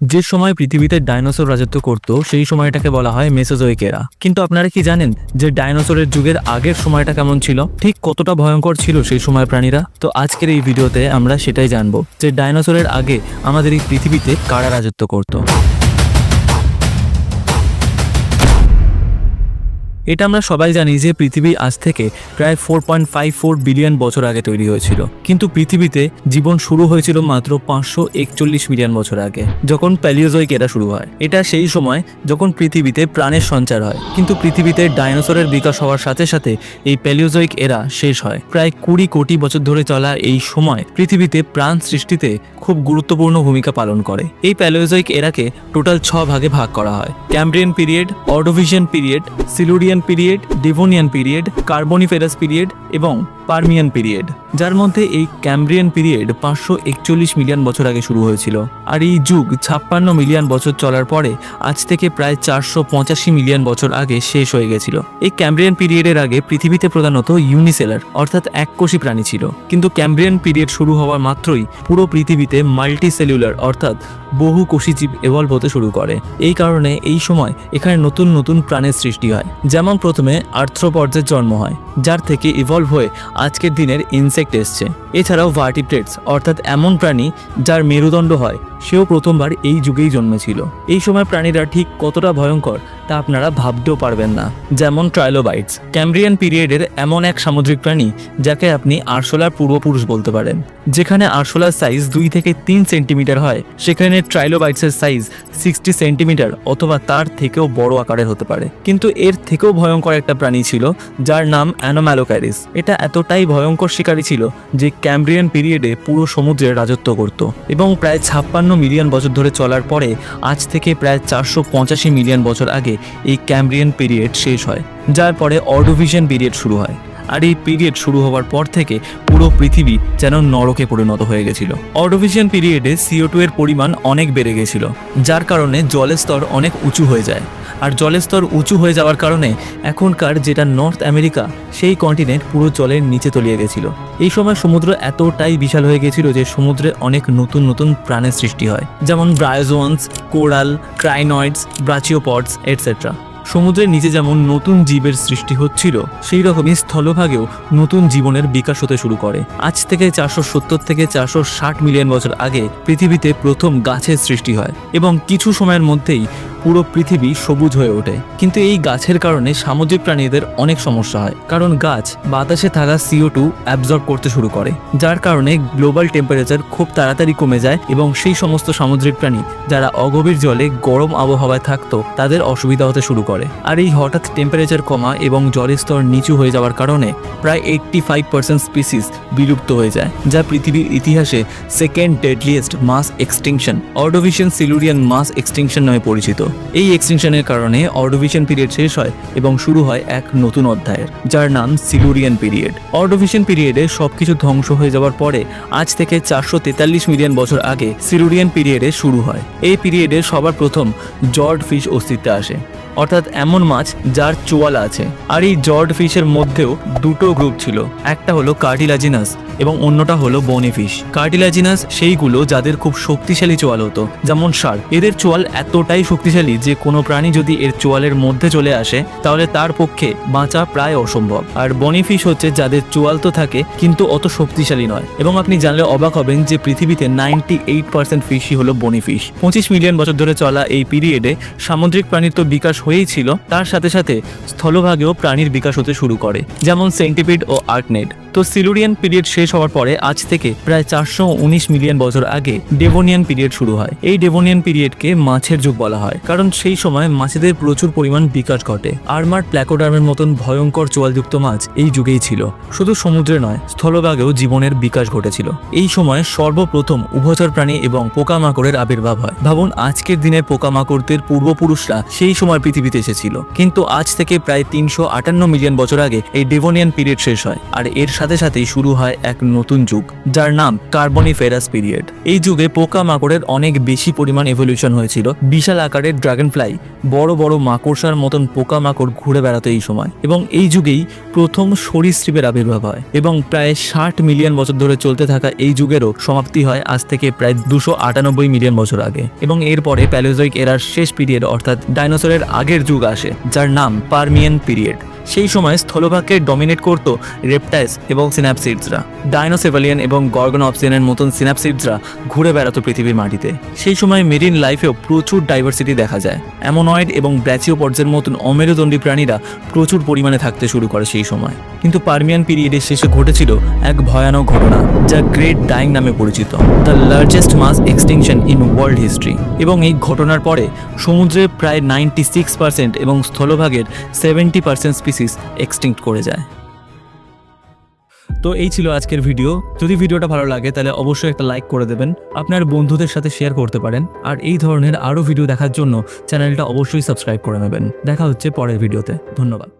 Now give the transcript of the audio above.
যে সময় পৃথিবীতে ডাইনোসর রাজত্ব করত, সেই সময়টাকে বলা হয় মেসোজোইক কিন্তু আপনারা কি জানেন যে ডাইনোসরের যুগের আগের সময়টা কেমন ছিল? ঠিক কতটা ভয়ঙ্কর ছিল সেই সময় প্রাণীরা? তো আজকের এই ভিডিওতে আমরা সেটাই জানব যে ডাইনোসরের আগে আমাদের এই পৃথিবীতে কারা রাজত্ব করত। এটা আমরা সবাই জানি যে পৃথিবী আজ থেকে প্রায় four point five four billion বছর আগে তৈরি হয়েছিল। কিন্তু পৃথিবীতে জীবন শুরু হয়েছিল মাত্র পাঁচশো একচল্লিশ মিলিয়ন বছর আগে, যখন প্যালিওজোইক এরা শুরু হয়। এটা সেই সময় যখন পৃথিবীতে প্রাণের সঞ্চার হয়। কিন্তু পৃথিবীতে ডাইনোসরের বিকাশ হওয়ার সাথে সাথে এই প্যালিওজোইক এরা শেষ হয়। প্রায় কুড়ি কোটি বছর ধরে চলা এই সময় পৃথিবীতে প্রাণ সৃষ্টিতে খুব গুরুত্বপূর্ণ ভূমিকা পালন করে। এই প্যালিওজোইক এরাকে টোটাল ছ ভাগে ভাগ করা হয়। Cambrian period Ordovician period Silurian period Devonian period Carboniferous period এবং পারমিয়ান পিরিয়ড যার মধ্যে এই ক্যাম্ব্রিয়ান পিরিয়ড পাঁচশো একচল্লিশ মিলিয়ন বছর আগে শুরু হয়েছিল। আর এই যুগ ছাপ্পান্ন মিলিয়ন বছর চলার পরে আজ থেকে প্রায় চারশো পঁচাশি মিলিয়ন বছর আগে শেষ হয়ে গেছিল। এই ক্যাম্ব্রিয়ান পিরিয়ডের আগে পৃথিবীতে প্রধানত ইউনিসেলার অর্থাৎ এককোষী প্রাণী ছিল। কিন্তু ক্যাম্ব্রিয়ান পিরিয়ড শুরু হওয়ার মাত্রই পুরো পৃথিবীতে মাল্টি সেলুলার অর্থাৎ বহু কোষী জীব এভলভ হতে শুরু করে। এই কারণে এই সময় এখানে নতুন নতুন প্রাণের সৃষ্টি হয়। যেমন প্রথমে আর্থ্রোপডের জন্ম হয়, যার থেকে ইভলভ হয়ে আজকের দিনের ইনসেক্ট এসছে। এছাড়াও ভার্টিপ্রেটস অর্থাৎ এমন প্রাণী যার মেরুদণ্ড হয়, সেও প্রথমবার এই যুগেই জন্মেছিল। এই সময় প্রাণীরা ঠিক কতটা ভয়ঙ্কর তা আপনারা ভাবতেও পারবেন না। যেমন ট্রাইলোবাইটস, ক্যাম্ব্রিয়ান পিরিয়ডের এমন এক সামুদ্রিক প্রাণী যাকে আপনি আরশোলার পূর্বপুরুষ বলতে পারেন। যেখানে আরশোলার সাইজ দুই থেকে তিন সেন্টিমিটার হয়, সেখানে ট্রাইলোবাইটসের সাইজ সিক্সটি সেন্টিমিটার অথবা তার থেকেও বড় আকারের হতে পারে। কিন্তু এর থেকেও ভয়ঙ্কর একটা প্রাণী ছিল, যার নাম অ্যানোম্যালোক্যারিস এটা এতটাই ভয়ঙ্কর শিকারী ছিল যে ক্যাম্ব্রিয়ান পিরিয়ডে পুরো সমুদ্রে রাজত্ব করত এবং প্রায় ছাপ্পান্ন মিলিয়ন বছর ধরে চলার পরে আজ থেকে প্রায় চারশো পঁচাশি মিলিয়ন বছর আগে এই ক্যাম্ব্রিয়ান পিরিয়ড শেষ হয় যার পরে অর্ডোভিশন পিরিয়ড শুরু হয়। আর এই পিরিয়ড শুরু হওয়ার পর থেকে পুরো পৃথিবী যেন নরকে পরিণত হয়ে গেছিল। অর্ডোভিশন পিরিয়ডে সিও টু এর পরিমাণ অনেক বেড়ে গেছিল, যার কারণে জলের স্তর অনেক উঁচু হয়ে যায়। আর জলের স্তর উঁচু হয়ে যাওয়ার কারণে এখনকার যেটা নর্থ আমেরিকা, সেই কন্টিনেন্ট পুরো জলের নিচে তলিয়ে গেছিল। এই সময় সমুদ্র এতটাই বিশাল হয়ে গেছিল যে সমুদ্রে অনেক নতুন নতুন প্রাণের সৃষ্টি হয়, যেমন ব্রায়োজোয়ান্স কোরাল ক্রাইনয়েডস ব্রাচিওপডস এটসেট্রা সমুদ্রের নিচে যেমন নতুন জীবের সৃষ্টি হচ্ছিল সেই রকমই স্থলভাগেও নতুন জীবনের বিকাশ হতে শুরু করে। আজ থেকে চারশো সত্তর থেকে চারশো ষাট মিলিয়ন বছর আগে পৃথিবীতে প্রথম গাছের সৃষ্টি হয় এবং কিছু সময়ের মধ্যেই পুরো পৃথিবী সবুজ হয়ে ওঠে। কিন্তু এই গাছের কারণে সামুদ্রিক প্রাণীদের অনেক সমস্যা হয়। কারণ গাছ বাতাসে থাকা সিও টু অ্যাবজর্ব করতে শুরু করে, যার কারণে গ্লোবাল টেম্পারেচার খুব তাড়াতাড়ি কমে যায় এবং সেই সমস্ত সামুদ্রিক প্রাণী যারা অগভীর জলে গরম আবহাওয়ায় থাকতো, তাদের অসুবিধা হতে শুরু করে। আর এই হঠাৎ টেম্পারেচার কমা এবং জলের স্তর নিচু হয়ে যাওয়ার কারণে প্রায় এইট্টি ফাইভ পার্সেন্ট স্পিসিস বিলুপ্ত হয়ে যায়, যা পৃথিবীর ইতিহাসে second deadliest mass extinction Ordovician Silurian mass extinction নামে পরিচিত। এই এক্সটেনশনের কারণে অর্ডোভিশন পিরিয়ড শেষ হয় এবং শুরু হয় এক নতুন অধ্যায়ের, যার নাম সিলুরিয়ান পিরিয়ড অর্ডোভিশন পিরিয়ডে সবকিছু ধ্বংস হয়ে যাওয়ার পরে, আজ থেকে চারশো তেতাল্লিশ মিলিয়ন বছর আগে সিলুরিয়ান পিরিয়ডে শুরু হয়। এই পিরিয়ডে সবার প্রথম জর্ড ফিশ অস্তিত্বে আসে। অর্থাৎ এমন মাছ যার চোয়ালা আছে। আর এই জর্ড ফিশের মধ্যেও দুটো গ্রুপ ছিল। একটা হলো কার্টিলাজিনাস এবং অন্যটা হলো বনিফিশ কার্টিলাজিনাস সেইগুলো যাদের খুব শক্তিশালী চোয়াল হতো, যেমন শার্ক। এদের চোয়াল এতটাই শক্তিশালী যে কোনো প্রাণী যদি এর চোয়ালের মধ্যে চলে আসে, তাহলে তার পক্ষে বাঁচা প্রায় অসম্ভব। আর বনিফিশ হচ্ছে যাদের চোয়াল তো থাকে, কিন্তু অত শক্তিশালী নয়। এবং আপনি জানলে অবাক হবেন যে পৃথিবীতে নাইনটি এইট পার্সেন্ট ফিশই হলো বনিফিশ পঁচিশ মিলিয়ন বছর ধরে চলা এই পিরিয়ডে সামুদ্রিক প্রাণীর তো বিকাশ হয়েই ছিল, তার সাথে সাথে স্থলভাগেও প্রাণীর বিকাশ হতে শুরু করে, যেমন সেন্টিপিড ও আর্কনেড। তো সিলুরিয়ান পিরিয়ড শেষ হওয়ার পরে আজ থেকে প্রায় চারশো উনিশ মিলিয়ন বছর আগে ডেভোনিয়ান পিরিয়ড শুরু হয়। এই ডেভোনিয়ান পিরিয়ডকে মাছের যুগ বলা হয়, কারণ সেই সময় মাছেদের প্রচুর পরিমাণ বিকাশ ঘটে। আর্মার প্ল্যাকোডার্মের মতন ভয়ঙ্কর চোয়ালযুক্ত মাছ এই যুগেই ছিল। শুধু সমুদ্রে নয়, স্থলভাগেও জীবনের বিকাশ ঘটেছিল। এই সময় সর্বপ্রথম উভচর প্রাণী এবং পোকামাকড়ের আবির্ভাব হয়। ভাবুন, আজকের দিনে পোকামাকড়দের পূর্বপুরুষরা সেই সময় পৃথিবীতে এসেছিল। কিন্তু আজ থেকে প্রায় তিনশো আটান্ন মিলিয়ন বছর আগে এই ডেভোনিয়ান পিরিয়ড শেষ হয়, আর এর সাথে সাথে সাথেই শুরু হয় এক নতুন যুগ, যার নাম কার্বনিফেরাস পিরিয়ড এই যুগে পোকামাকড়ের অনেক বেশি পরিমাণ এভলিউশন হয়েছিল। বিশাল আকারের ড্রাগন ফ্লাই বড় বড় মাকড়সার মতন পোকামাকড় ঘুরে বেড়াতো এই সময়। এবং এই যুগেই প্রথম সরীসৃপের আবির্ভাব হয়। এবং প্রায় ষাট মিলিয়ন বছর ধরে চলতে থাকা এই যুগেরও সমাপ্তি হয় আজ থেকে প্রায় দুশো আটানব্বই মিলিয়ন বছর আগে। এবং এরপরে প্যালোজয়িক এরার শেষ পিরিয়ড অর্থাৎ ডাইনোসরের আগের যুগ আসে, যার নাম পারমিয়ান পিরিয়ড সেই সময় স্থলভাগকে ডমিনেট করত রেপটাইস এবং সিনাপসিডসরা ডাইনোসেভালিয়ান এবং গর্গন অপসিয়ানের মতন সিনাপসিডসরা ঘুরে বেড়াতো পৃথিবীর মাটিতে। সেই সময় মেরিন লাইফেও প্রচুর ডাইভার্সিটি দেখা যায়। অ্যামোনয়েড এবং ব্র্যাচিওপর্জের মতন অমেরুদণ্ডী প্রাণীরা প্রচুর পরিমাণে থাকতে শুরু করে সেই সময়। কিন্তু পারমিয়ান পিরিয়ডের শেষে ঘটেছিল এক ভয়ানক ঘটনা, যা গ্রেট ডাইং নামে পরিচিত, the largest mass extinction in world history. এবং এই ঘটনার পরে সমুদ্রে প্রায় নাইনটি সিক্স পার্সেন্ট এবং স্থলভাগের সেভেন্টি পার্সেন্ট স্পিসিস এক্সটিংক্ট করে যায়। তো এই ছিল আজকের ভিডিও যদি ভিডিওটা ভালো লাগে, তাহলে অবশ্যই একটা লাইক করে দেবেন, আপনার বন্ধুদের সাথে শেয়ার করতে পারেন, আর এই ধরনের আরও ভিডিও দেখার জন্য চ্যানেলটা অবশ্যই সাবস্ক্রাইব করে নেবেন। দেখা হচ্ছে পরের ভিডিওতে ধন্যবাদ।